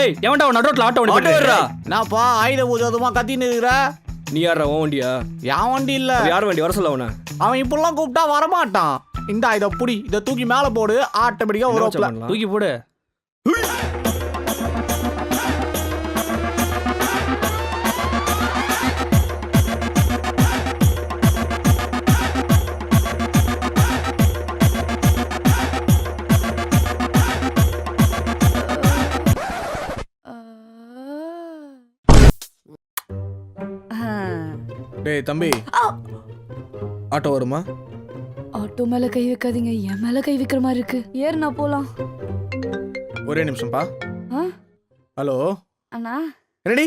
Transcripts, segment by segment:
ஏய் எவன்டா அவன் நடுரோட்ல ஆட்டோ வண்டி வர்றா என்னப்பா ஆயுத பூஜாதமா கத்தின்னு இருக்கிற? நீ யாரா உன் வண்டியா? என் வண்டி இல்ல. யார் வண்டி? வர சொல்ல அவனை. அவன் இப்படிலாம் கூப்பிட்டா வரமாட்டான். இந்த இதை புடி. இதை தூக்கி மேல போடு. ஆட்டோமேட்டிக்கா ஒரு? தூக்கி போடு. டேய் தம்பி. ஆட்டோ வருமா? ஆட்டோ மேல கை வைக்காதீங்க. என் மேல கை வைக்கிற மாதிரி இருக்கு. ஏறுனா போலாம். ஒரே நிமிஷம்ப்பா? ஹலோ? அண்ணா. ரெடி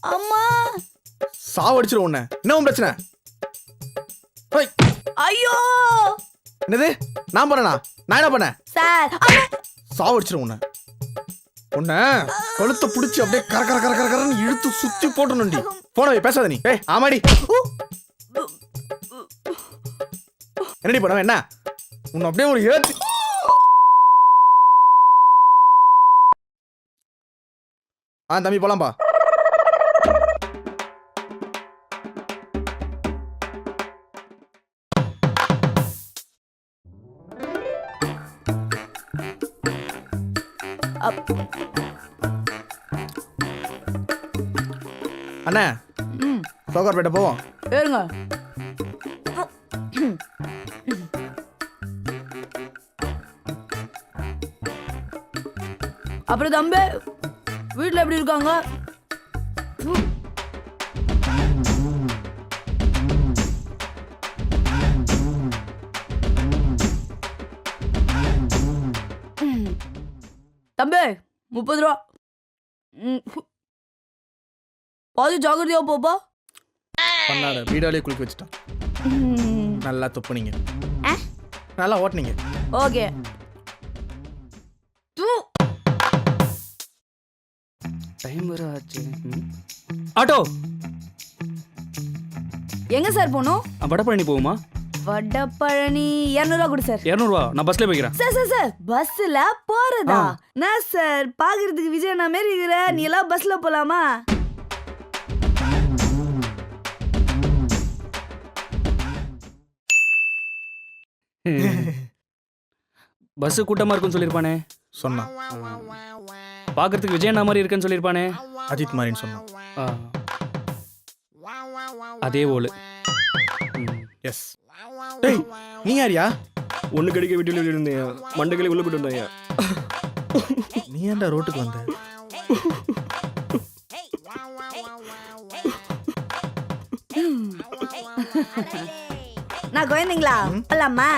அம்மா. சாவடிச்சிரும் உன்னை. என்ன உன் பிரச்சனை? ஐயோ! என்னது? நான் பண்ணனா? நான் என்ன பண்ணேன்? சார் சாவடிச்சிரும் உன்னை. உன்னை கழுத்தை பிடிச்சி அப்படியே கர கர கர கரன்னு இழுத்து சுத்தி போட்டணும்டி போன பேசாத நீ. ஏய் ஆமாடி. என்னடி பண்ணவன் என்ன? உன்னை அப்படியே ஒரு ஏத்தி ஆ தம்பி போலாம்பா. அண்ணா. ம். சோகார்பேட்டை போவோம். ஏறுங்க. அப்புறம் தம்பி வீட்ல எப்படி இருக்காங்க? தம்பி முப்பது ரூபா. பாதி ஜாகிரதையா போப்பா பண்ணாத வீடாலே குளிக்க வச்சுட்டான். நல்லா துப்புனீங்க? நல்லா ஓட்டுனீங்க. ஓகே. தூ. டைம் வர ஆச்சு. ஆட்டோ. எங்க சார் போகணும்? வடபழனி போகுமா? வடபழனி இரநூறுவா கொடு சார். இரநூறுவா? நான் பஸ்ல போய்க்கிறேன். சார் சார் சார் பஸ்ல போறதா. நான் சார்? பாக்குறதுக்கு விஜய் நான் மாரி இருக்கிற? நீ எல்லாம் பஸ்ல போலாமா? பஸ் கூட்டமா இருக்குன்னு சொல்லியிருப்பானே சொன்னான். பாக்குறதுக்கு விஜய் அண்ணா மாதிரி இருக்குன்னு சொல்லியிருப்பானே அஜித் மாதிரின்னு சொன்னான். ஆ. அதே ஓலு. எஸ் டேய் நீ யாரியா ஒண்ணு கடிக்க வீட்டில் இருந்தேன். மண்டகளை உள்ள போட்டு வந்தாங்க நீ ஏன்டா ரோட்டுக்கு வந்த? நான் குழந்தைங்களா போலாமா.